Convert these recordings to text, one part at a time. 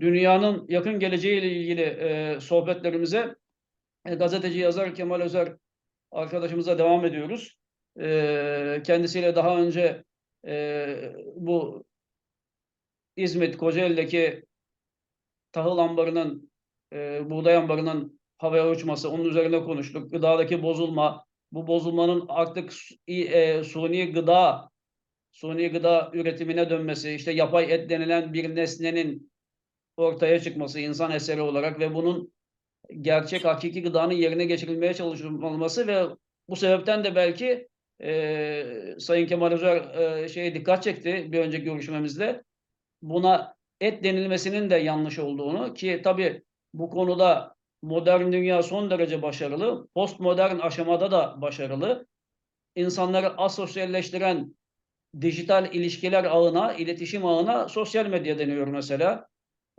dünyanın yakın geleceğiyle ilgili e, sohbetlerimize e, gazeteci yazar Kemal Özer arkadaşımıza devam ediyoruz. E, kendisiyle daha önce e, bu İzmit Kocaeli'deki tahıl ambarının, e, buğday ambarının havaya uçması, onun üzerine konuştuk. Gıdadaki bozulma, bu bozulmanın artık e, suni gıda, suni gıda üretimine dönmesi, işte yapay et denilen bir nesnenin ortaya çıkması insan eseri olarak ve bunun gerçek hakiki gıdanın yerine geçirilmeye çalışılması ve bu sebepten de belki e, Sayın Kemal Özer e, şeye dikkat çekti bir önceki görüşmemizde. Buna et denilmesinin de yanlış olduğunu ki tabii bu konuda modern dünya son derece başarılı. Postmodern aşamada da başarılı. İnsanları asosyalleştiren dijital ilişkiler ağına, iletişim ağına sosyal medya deniyor mesela.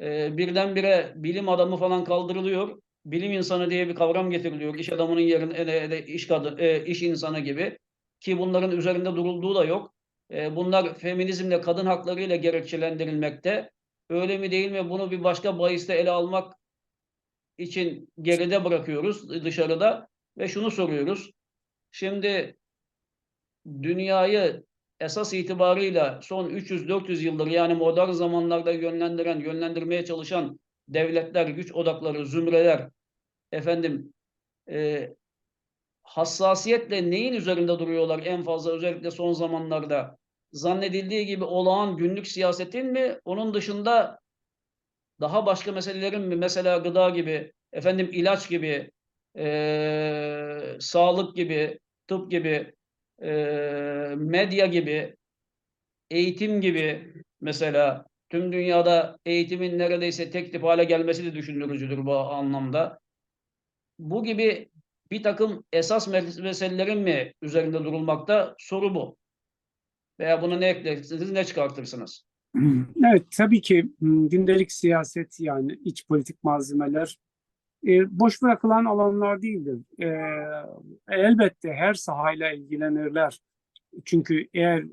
Ee, birdenbire bilim adamı falan kaldırılıyor. Bilim insanı diye bir kavram getiriliyor. İş adamının yerine de- de iş kadın, e, iş insanı gibi. Ki bunların üzerinde durulduğu da yok. E, bunlar feminizmle, kadın haklarıyla gerekçelendirilmekte. Öyle mi değil mi? Bunu bir başka bahiste ele almak için geride bırakıyoruz dışarıda ve şunu soruyoruz. Şimdi dünyayı esas itibarıyla son 300-400 yıldır yani modern zamanlarda yönlendiren, yönlendirmeye çalışan devletler, güç odakları, zümreler, efendim e, hassasiyetle neyin üzerinde duruyorlar en fazla özellikle son zamanlarda? Zannedildiği gibi olağan günlük siyasetin mi? Onun dışında daha başka meselelerin mi? Mesela gıda gibi, efendim ilaç gibi, eee, sağlık gibi, tıp gibi, eee, medya gibi, eğitim gibi mesela tüm dünyada eğitimin neredeyse tek tip hale gelmesi de düşündürücüdür bu anlamda. Bu gibi bir takım esas mes- meselelerin mi üzerinde durulmakta? Soru bu. Veya bunu ne eklersiniz, ne çıkartırsınız? Evet, tabii ki gündelik siyaset yani iç politik malzemeler e, boş bırakılan alanlar değildir. E, elbette her sahayla ilgilenirler. Çünkü eğer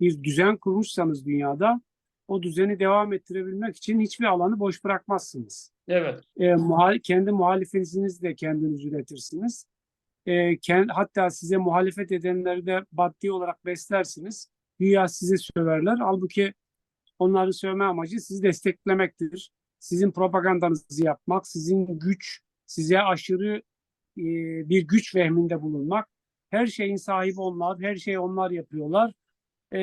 bir düzen kurmuşsanız dünyada o düzeni devam ettirebilmek için hiçbir alanı boş bırakmazsınız. Evet. E, muhal- kendi muhalefetinizi de kendiniz üretirsiniz. E, ken- hatta size muhalefet edenleri de maddi olarak beslersiniz. Güya size söverler. Halbuki onların sövme amacı sizi desteklemektir. Sizin propagandanızı yapmak, sizin güç, size aşırı e, bir güç vehminde bulunmak. Her şeyin sahibi onlar, her şeyi onlar yapıyorlar. E,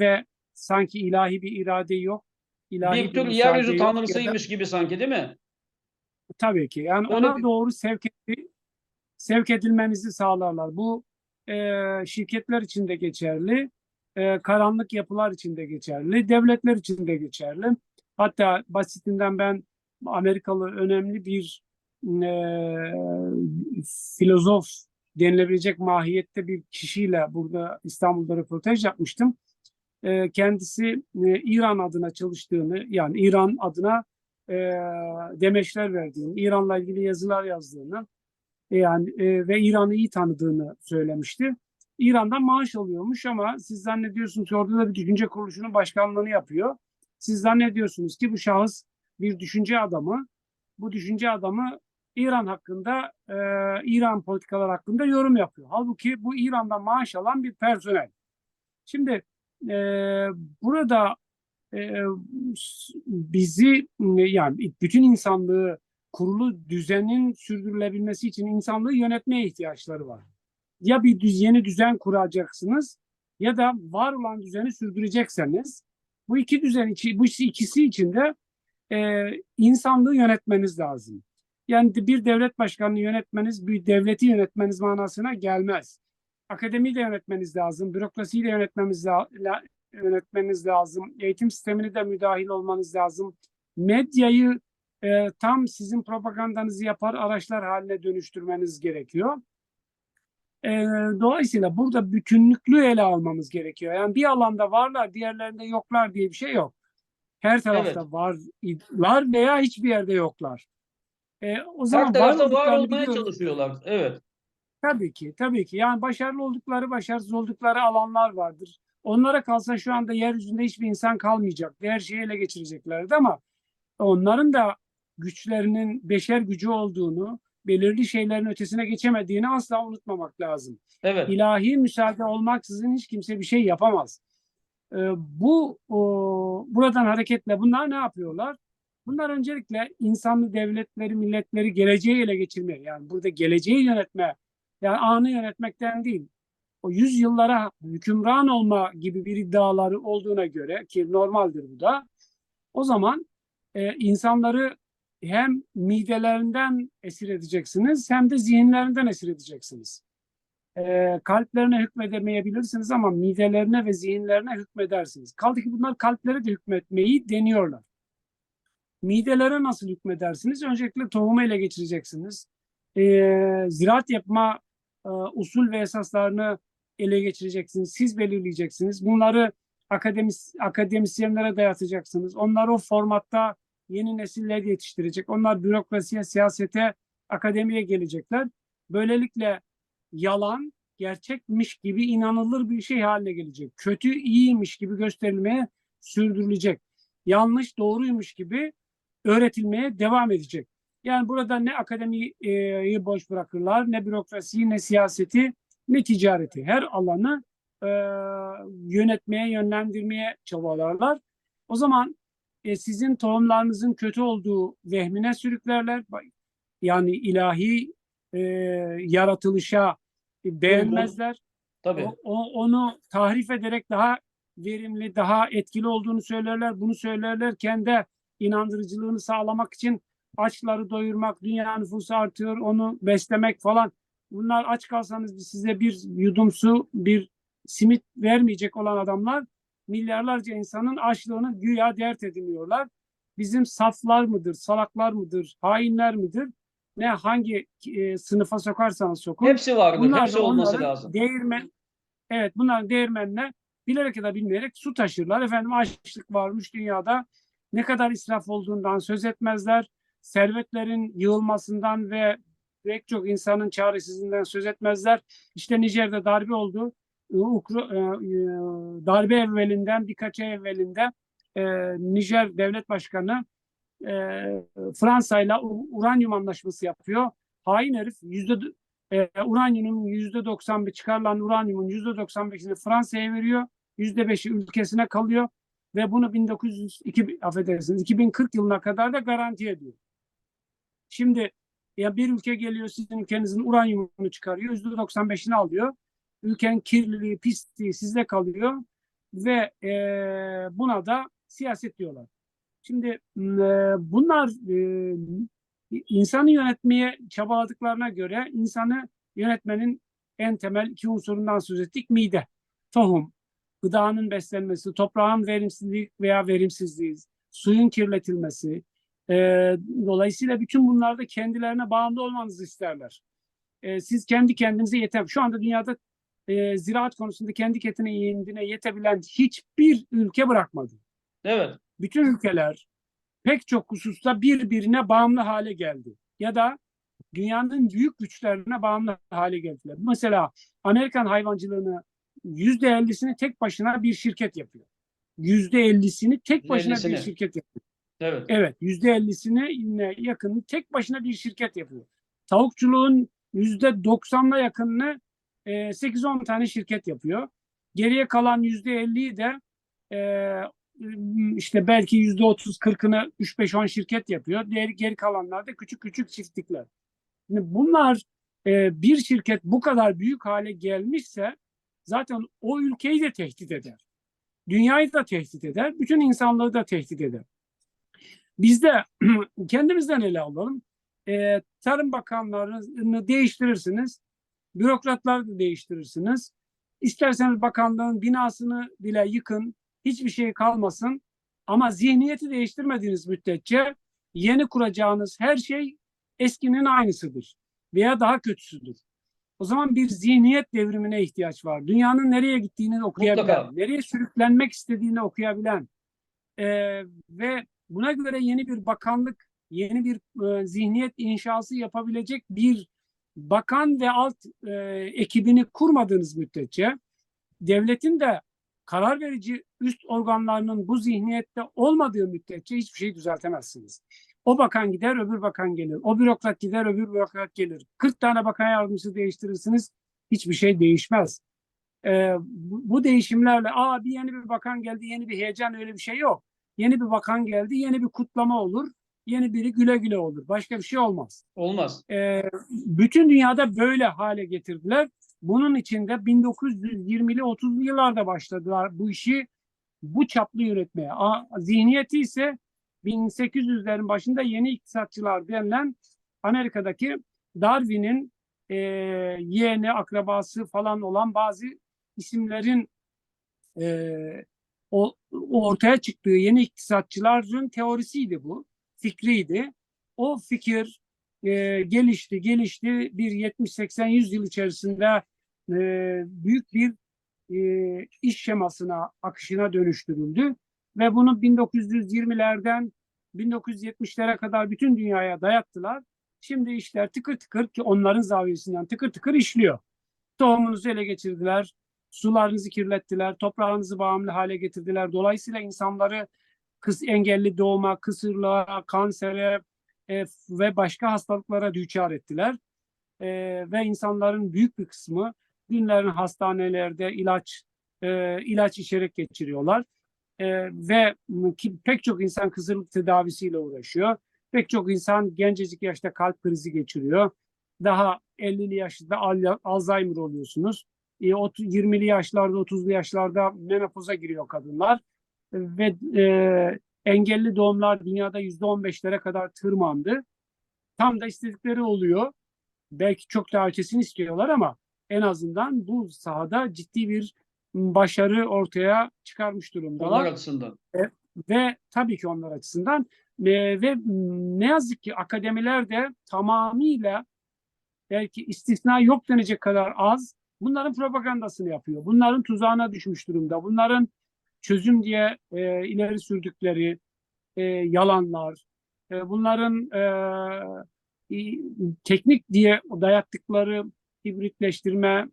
ve sanki ilahi bir irade yok. ilahi Bir tür müsaade yeryüzü yok ya da- tanrısıymış gibi sanki değil mi? Tabii ki. Yani Öyle ona bir- doğru sevk, edi- sevk edilmenizi sağlarlar. Bu e, şirketler için de geçerli, e, karanlık yapılar için de geçerli, devletler için de geçerli. Hatta basitinden ben Amerikalı önemli bir e, filozof denilebilecek mahiyette bir kişiyle burada İstanbul'da röportaj yapmıştım. E, kendisi e, İran adına çalıştığını, yani İran adına e, demeçler verdiğini, İran'la ilgili yazılar yazdığını e, yani e, ve İran'ı iyi tanıdığını söylemişti. İran'dan maaş alıyormuş ama siz zannediyorsunuz ki orada da bir düşünce kuruluşunun başkanlığını yapıyor. Siz zannediyorsunuz ki bu şahıs bir düşünce adamı. Bu düşünce adamı İran hakkında, e, İran politikalar hakkında yorum yapıyor. Halbuki bu İran'dan maaş alan bir personel. Şimdi e, burada e, bizi e, yani bütün insanlığı kurulu düzenin sürdürülebilmesi için insanlığı yönetmeye ihtiyaçları var. Ya bir düz, yeni düzen kuracaksınız ya da var olan düzeni sürdürecekseniz bu iki düzen bu ikisi için de e, insanlığı yönetmeniz lazım. Yani bir devlet başkanını yönetmeniz bir devleti yönetmeniz manasına gelmez. Akademiyi de yönetmeniz lazım, bürokrasiyi de yönetmemiz la- la- yönetmeniz lazım, eğitim sistemini de müdahil olmanız lazım. Medyayı e, tam sizin propagandanızı yapar araçlar haline dönüştürmeniz gerekiyor. E, dolayısıyla burada bütünlüklü ele almamız gerekiyor. Yani bir alanda varlar, diğerlerinde yoklar diye bir şey yok. Her tarafta Evet. varlar veya hiçbir yerde yoklar. E, o zaman Her tarafta var olmaya biliyoruz. çalışıyorlar. Evet. Tabii ki, tabii ki. Yani başarılı oldukları, başarısız oldukları alanlar vardır. Onlara kalsa şu anda yeryüzünde hiçbir insan kalmayacak. Her şeyi ele geçireceklerdi ama onların da güçlerinin beşer gücü olduğunu, belirli şeylerin ötesine geçemediğini asla unutmamak lazım. Evet. İlahi müsaade olmaksızın hiç kimse bir şey yapamaz. Ee, bu o, buradan hareketle bunlar ne yapıyorlar? Bunlar öncelikle insanlı devletleri, milletleri geleceği ele geçirme. Yani burada geleceği yönetme, yani anı yönetmekten değil. O yüzyıllara hükümran olma gibi bir iddiaları olduğuna göre ki normaldir bu da. O zaman e, insanları hem midelerinden esir edeceksiniz hem de zihinlerinden esir edeceksiniz. E, kalplerine hükmedemeyebilirsiniz ama midelerine ve zihinlerine hükmedersiniz. Kaldı ki bunlar kalplere de hükmetmeyi deniyorlar. Midelere nasıl hükmedersiniz? Öncelikle tohumu ele geçireceksiniz. E, ziraat yapma e, usul ve esaslarını ele geçireceksiniz. Siz belirleyeceksiniz. Bunları akademis akademisyenlere dayatacaksınız. Onlar o formatta yeni nesiller yetiştirecek. Onlar bürokrasiye, siyasete, akademiye gelecekler. Böylelikle yalan gerçekmiş gibi inanılır bir şey haline gelecek. Kötü iyiymiş gibi gösterilmeye sürdürülecek. Yanlış doğruymuş gibi öğretilmeye devam edecek. Yani burada ne akademiyi boş bırakırlar, ne bürokrasiyi, ne siyaseti, ne ticareti. Her alanı e, yönetmeye, yönlendirmeye çabalarlar. O zaman e, sizin tohumlarınızın kötü olduğu vehmine sürüklerler. Yani ilahi e, yaratılışa beğenmezler. Tabii. O, o- onu tahrif ederek daha verimli, daha etkili olduğunu söylerler. Bunu söylerlerken de inandırıcılığını sağlamak için açları doyurmak, dünya nüfusu artıyor, onu beslemek falan. Bunlar aç kalsanız size bir yudum su, bir simit vermeyecek olan adamlar milyarlarca insanın açlığını güya dert ediniyorlar. Bizim saflar mıdır, salaklar mıdır, hainler midir? Ne hangi e, sınıfa sokarsanız sokun. Hepsi vardır. Bunlar Hepsi olması lazım. Değirmen, evet bunların değirmenine bilerek ya da bilmeyerek su taşırlar. Efendim açlık varmış dünyada. Ne kadar israf olduğundan söz etmezler. Servetlerin yığılmasından ve pek çok insanın çaresizliğinden söz etmezler. İşte Nijer'de darbe oldu. Ukra- e, e, darbe evvelinden birkaç ay evvelinde e, Nijer Devlet Başkanı e, Fransa ile uranyum anlaşması yapıyor. Hain herif yüzde e, uranyumun yüzde 91 çıkarılan uranyumun yüzde 95'ini Fransa'ya veriyor. Yüzde 5'i ülkesine kalıyor ve bunu 1900 iki, affedersiniz 2040 yılına kadar da garanti ediyor. Şimdi ya bir ülke geliyor sizin ülkenizin uranyumunu çıkarıyor. Yüzde 95'ini alıyor. Ülkenin kirliliği, pisliği sizde kalıyor ve e, buna da siyaset diyorlar. Şimdi e, bunlar e, insanı yönetmeye çabaladıklarına göre insanı yönetmenin en temel iki unsurundan söz ettik. Mide, tohum, gıdanın beslenmesi, toprağın verimsizliği veya verimsizliği, suyun kirletilmesi. E, dolayısıyla bütün bunlarda kendilerine bağımlı olmanızı isterler. E, siz kendi kendinize yeter. Şu anda dünyada e, ziraat konusunda kendi kendine yetebilen hiçbir ülke bırakmadı. Evet. Bütün ülkeler pek çok hususta birbirine bağımlı hale geldi. Ya da dünyanın büyük güçlerine bağımlı hale geldiler. Mesela Amerikan hayvancılığını yüzde ellisini tek başına bir şirket yapıyor. Yüzde ellisini tek başına bir %50'sini. şirket yapıyor. Evet. Evet, yüzde ellisine yakın tek başına bir şirket yapıyor. Tavukçuluğun yüzde doksanla yakınını e, 8-10 tane şirket yapıyor. Geriye kalan yüzde elliyi de e, işte belki yüzde otuz kırkını 3-5-10 şirket yapıyor. Diğer geri kalanlar da küçük küçük çiftlikler. Şimdi bunlar e, bir şirket bu kadar büyük hale gelmişse zaten o ülkeyi de tehdit eder. Dünyayı da tehdit eder. Bütün insanlığı da tehdit eder. Biz de kendimizden ele alalım. E, Tarım Bakanlarını değiştirirsiniz. Bürokratları da değiştirirsiniz. İsterseniz bakanlığın binasını bile yıkın. Hiçbir şey kalmasın. Ama zihniyeti değiştirmediğiniz müddetçe yeni kuracağınız her şey eskinin aynısıdır. Veya daha kötüsüdür. O zaman bir zihniyet devrimine ihtiyaç var. Dünyanın nereye gittiğini okuyabilen, Mutlaka. nereye sürüklenmek istediğini okuyabilen ee, ve buna göre yeni bir bakanlık, yeni bir e, zihniyet inşası yapabilecek bir bakan ve alt e, ekibini kurmadığınız müddetçe devletin de karar verici üst organlarının bu zihniyette olmadığı müddetçe hiçbir şey düzeltemezsiniz. O bakan gider, öbür bakan gelir. O bürokrat gider, öbür bürokrat gelir. 40 tane bakan yardımcısı değiştirirsiniz, hiçbir şey değişmez. Ee, bu, bu değişimlerle, aa bir yeni bir bakan geldi, yeni bir heyecan öyle bir şey yok. Yeni bir bakan geldi, yeni bir kutlama olur, yeni biri güle güle olur. Başka bir şey olmaz. Olmaz. Ee, bütün dünyada böyle hale getirdiler. Bunun içinde 1920'li 30'lu yıllarda başladılar bu işi bu çaplı yönetmeye. A, zihniyeti ise 1800'lerin başında yeni iktisatçılar denilen Amerika'daki Darwin'in e, yeğeni, akrabası falan olan bazı isimlerin e, o, ortaya çıktığı yeni iktisatçıların teorisiydi bu, fikriydi. O fikir e, gelişti, gelişti. Bir 70-80-100 yıl içerisinde e, büyük bir e, iş şemasına, akışına dönüştürüldü. Ve bunu 1920'lerden 1970'lere kadar bütün dünyaya dayattılar. Şimdi işler tıkır tıkır ki onların zaviyesinden tıkır tıkır işliyor. Tohumunuzu ele geçirdiler, sularınızı kirlettiler, toprağınızı bağımlı hale getirdiler. Dolayısıyla insanları kız engelli doğuma, kısırlığa, kansere, e, ve başka hastalıklara düçar ettiler. E, ve insanların büyük bir kısmı günlerin hastanelerde ilaç e, ilaç içerek geçiriyorlar. E, ve ki, pek çok insan kısırlık tedavisiyle uğraşıyor. Pek çok insan gencecik yaşta kalp krizi geçiriyor. Daha 50'li yaşında al- Alzheimer oluyorsunuz. E, 20'li yaşlarda, 30'lu yaşlarda menopoza giriyor kadınlar. E, ve e, engelli doğumlar dünyada yüzde on beşlere kadar tırmandı. Tam da istedikleri oluyor. Belki çok daha ötesini istiyorlar ama en azından bu sahada ciddi bir başarı ortaya çıkarmış durumdalar. Onlar açısından. Ve tabii ki onlar açısından e, ve ne yazık ki akademiler de tamamıyla belki istisna yok denecek kadar az bunların propagandasını yapıyor. Bunların tuzağına düşmüş durumda. Bunların çözüm diye e, ileri sürdükleri e, yalanlar, e, bunların e, teknik diye dayattıkları hibritleştirme,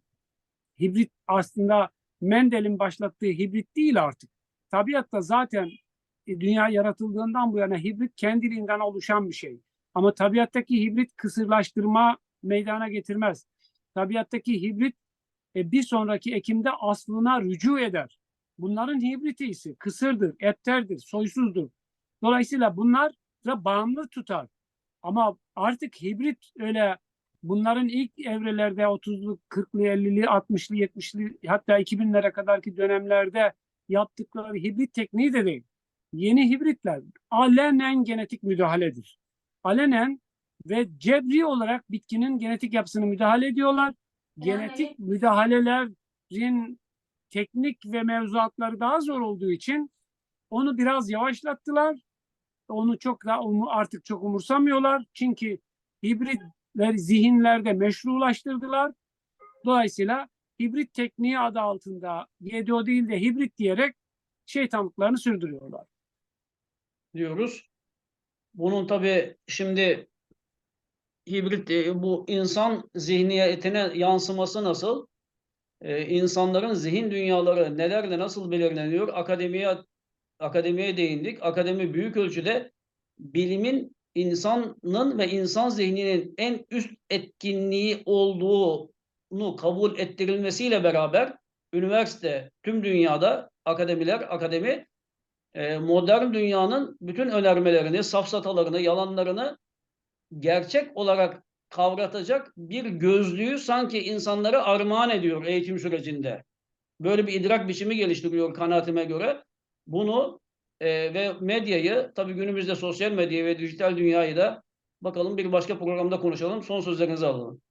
hibrit aslında Mendel'in başlattığı hibrit değil artık. Tabiatta zaten e, dünya yaratıldığından bu yana hibrit kendiliğinden oluşan bir şey. Ama tabiattaki hibrit kısırlaştırma meydana getirmez. Tabiattaki hibrit e, bir sonraki ekimde aslına rücu eder. Bunların hibriti ise kısırdır, etterdir, soysuzdur. Dolayısıyla bunlar da bağımlı tutar. Ama artık hibrit öyle bunların ilk evrelerde 30'lu, 40'lı, 50'li, 60'lı, 70'li hatta 2000'lere kadarki dönemlerde yaptıkları hibrit tekniği de değil. Yeni hibritler alenen genetik müdahaledir. Alenen ve cebri olarak bitkinin genetik yapısını müdahale ediyorlar. Genetik müdahalelerin teknik ve mevzuatları daha zor olduğu için onu biraz yavaşlattılar. Onu çok da artık çok umursamıyorlar. Çünkü hibritler zihinlerde meşrulaştırdılar. Dolayısıyla hibrit tekniği adı altında GDO değil de hibrit diyerek şeytanlıklarını sürdürüyorlar. Diyoruz. Bunun tabii şimdi hibrit e, bu insan zihniyetine yansıması nasıl? Ee, insanların zihin dünyaları nelerle nasıl belirleniyor? Akademiye akademiye değindik. Akademi büyük ölçüde bilimin insanın ve insan zihninin en üst etkinliği olduğunu kabul ettirilmesiyle beraber üniversite tüm dünyada akademiler, akademi e, modern dünyanın bütün önermelerini, safsatalarını, yalanlarını gerçek olarak kavratacak bir gözlüğü sanki insanlara armağan ediyor eğitim sürecinde. Böyle bir idrak biçimi geliştiriyor kanaatime göre. Bunu e, ve medyayı tabii günümüzde sosyal medyayı ve dijital dünyayı da bakalım bir başka programda konuşalım. Son sözlerinizi alalım.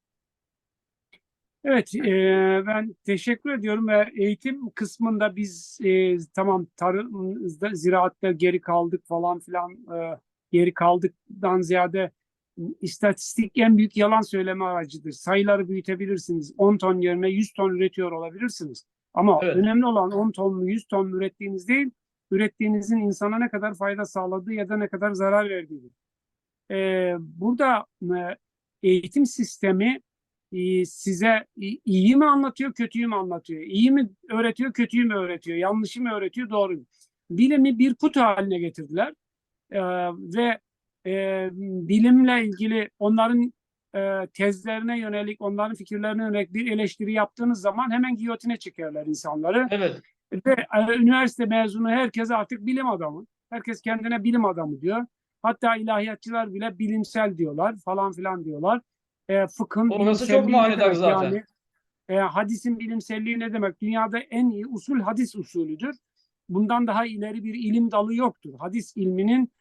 Evet, e, ben teşekkür ediyorum ve eğitim kısmında biz e, tamam tarımda, ziraatte geri kaldık falan filan e, geri kaldıktan ziyade istatistik en büyük yalan söyleme aracıdır. Sayıları büyütebilirsiniz. 10 ton yerine 100 ton üretiyor olabilirsiniz. Ama Evet. önemli olan 10 ton mu 100 ton mu ürettiğiniz değil, ürettiğinizin insana ne kadar fayda sağladığı ya da ne kadar zarar verdiğidir. Ee, burada e, eğitim sistemi e, size i- iyi mi anlatıyor, kötüyü mü anlatıyor? İyi mi öğretiyor, kötüyü mü öğretiyor? Yanlışı mı öğretiyor, doğruyu mu? Bilimi bir kutu haline getirdiler. Ee, ve e, bilimle ilgili onların e, tezlerine yönelik, onların fikirlerine yönelik bir eleştiri yaptığınız zaman hemen giyotine çekerler insanları. Evet. Ve e, üniversite mezunu herkes artık bilim adamı. Herkes kendine bilim adamı diyor. Hatta ilahiyatçılar bile bilimsel diyorlar falan filan diyorlar. E, fıkhın Orası çok manidar zaten. Yani, e, hadisin bilimselliği ne demek? Dünyada en iyi usul hadis usulüdür. Bundan daha ileri bir ilim dalı yoktur. Hadis ilminin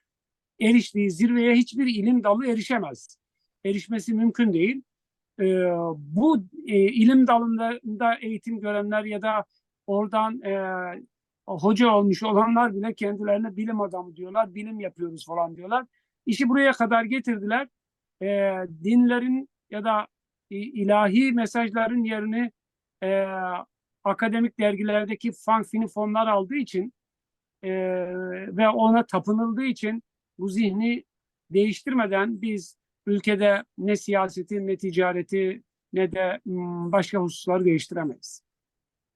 eriştiği zirveye hiçbir ilim dalı erişemez. Erişmesi mümkün değil. E, bu e, ilim dalında eğitim görenler ya da oradan e, hoca olmuş olanlar bile kendilerine bilim adamı diyorlar, bilim yapıyoruz falan diyorlar. İşi buraya kadar getirdiler. E, dinlerin ya da e, ilahi mesajların yerini e, akademik dergilerdeki fanfini fonlar aldığı için e, ve ona tapınıldığı için bu zihni değiştirmeden biz ülkede ne siyaseti ne ticareti ne de başka hususları değiştiremeyiz.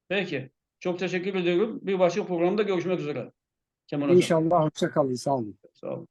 Peki. Çok teşekkür ediyorum. Bir başka programda görüşmek üzere. Kemal Hocam. İnşallah hoşça kalın. Sağ olun. Sağ olun.